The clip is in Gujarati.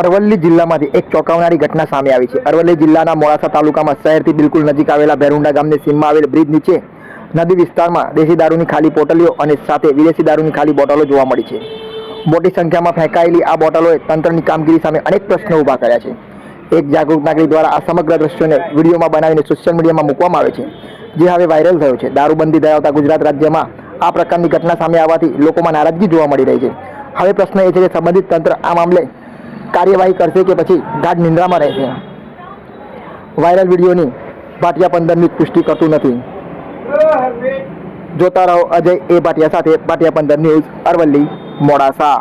અરવલ્લી જિલ્લામાંથી એક ચોંકાવનારી ઘટના સામે આવી છે. અરવલ્લી જિલ્લાના મોડાસા તાલુકામાં શહેરથી બિલકુલ નજીક આવેલા ભેરુંડા ગામની સીમમાં આવેલ બ્રિજ નીચે નદી વિસ્તારમાં દેશી દારૂની ખાલી પોટલીઓ અને સાથે વિદેશી દારૂની ખાલી બોટલો જોવા મળી છે. મોટી સંખ્યામાં ફેંકાયેલી આ બોટલોએ તંત્રની કામગીરી સામે અનેક પ્રશ્નો ઊભા કર્યા છે. એક જાગૃત નાગરિક દ્વારા આ સમગ્ર દ્રશ્યોને વિડીયોમાં બનાવીને સોશિયલ મીડિયામાં મૂકવામાં આવે છે, જે હવે વાયરલ થયો છે. દારૂબંધી ધરાવતા ગુજરાત રાજ્યમાં આ પ્રકારની ઘટના સામે આવવાથી લોકોમાં નારાજગી જોવા મળી રહી છે. હવે પ્રશ્ન એ છે કે સંબંધિત તંત્ર આ મામલે કાર્યવાહી કરશે કે પછી ગાઢ નિંદ્રામાં રહેશે. વાયરલ વિડીયોની ભાટિયા પંદરની પુષ્ટિ કરતું નથી. જોતા રહો અજય એ ભાટિયા સાથે, ભાટિયા પંદર ન્યૂઝ અરવલ્લી, મોડાસા.